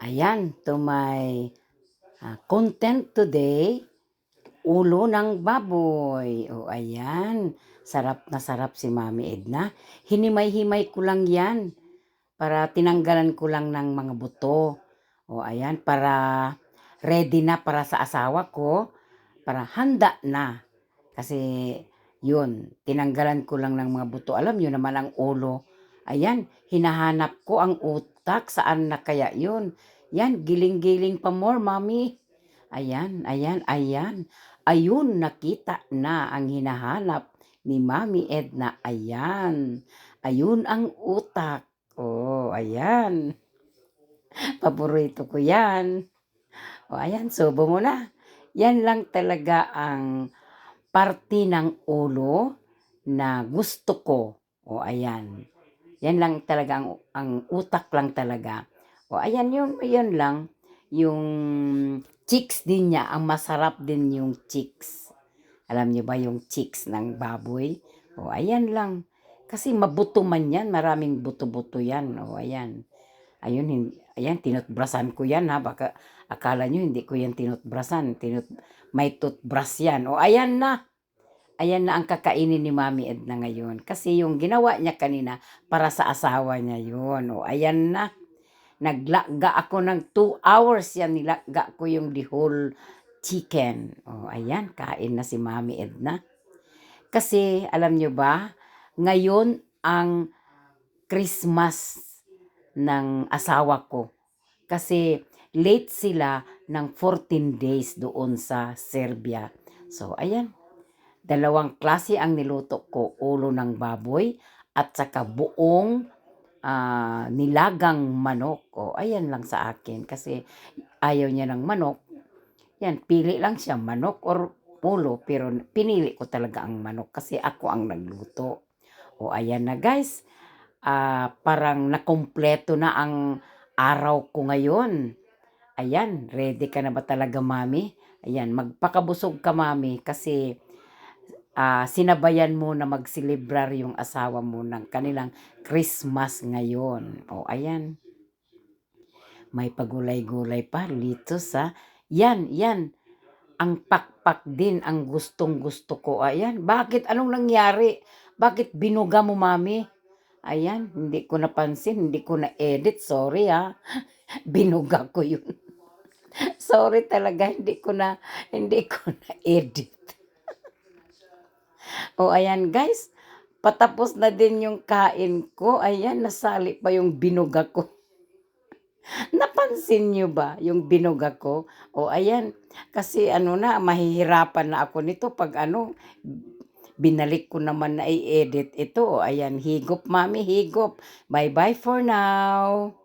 Ayan, to my ah, content today, ulo ng baboy. O ayan, sarap na sarap si Mami Edna. Hinimay-himay ko lang yan para tinanggalan ko lang ng mga buto. O ayan, para ready na para sa asawa ko, para handa na. Kasi yun, tinanggalan ko lang ng mga buto. Alam nyo naman ang ulo. Ayan, hinahanap ko ang utak. Saan na kaya yun? Yan, giling-giling pa more, mami. Ayan, ayan, ayan. Ayun, nakita na ang hinahanap ni Mami Edna. Ayan. Ayun ang utak. Oh, ayan. Paborito ko yan. O, ayan, subo mo na. Yan lang talaga ang parte ng ulo na gusto ko. O, ayan. Yan lang talaga ang, ang utak lang talaga. O, ayan yun, yun lang. Yung chicks din niya, ang masarap din yung chicks. Alam niyo ba yung chicks ng baboy? O, ayan lang. Kasi mabuto man yan, maraming buto-buto yan. O, ayan. Ayun, hin- ayan, tinutbrasan ko yan ha. Baka akala nyo hindi ko yan tinutbrasan. Tinut may toothbrush yan. O, ayan na. Ayan na ang kakainin ni Mami Edna ngayon. Kasi yung ginawa niya kanina para sa asawa niya yun. O, ayan na. Naglaga ako ng 2 hours yan. Nilaga ko yung the whole chicken. O, ayan. Kain na si Mami Edna. Kasi, alam nyo ba, ngayon ang Christmas ng asawa ko. Kasi late sila ng 14 days doon sa Serbia. So, ayan. Dalawang klase ang niluto ko. Ulo ng baboy at saka buong ah, nilagang manok. O, ayan lang sa akin. Kasi ayaw niya ng manok. Yan, pili lang siya, manok or ulo. Pero pinili ko talaga ang manok kasi ako ang nagluto. O, ayan na guys. Ah, parang nakumpleto na ang araw ko ngayon. Ayan, ready ka na ba talaga, mami? Ayan, magpakabusog ka, mami, kasi ah, sinabayan mo na magsilibrar yung asawa mo ng kanilang Christmas ngayon. O, ayan. May pagulay-gulay pa dito sa... Yan, yan. Ang pakpak din ang gustong gusto ko. Ayan, bakit? Anong nangyari? Bakit binuga mo, mami? Ayan, hindi ko napansin, hindi ko na-edit. Sorry ha. Binuga ko yun. Sorry talaga, hindi ko na, hindi ko na-edit. O ayan guys, patapos na din yung kain ko. Ayan, nasali pa yung binuga ko. Napansin nyo ba yung binuga ko? O ayan, kasi ano na, mahihirapan na ako nito pag ano, binalik ko naman na i-edit ito. O ayan, higop mami, higop. Bye-bye for now.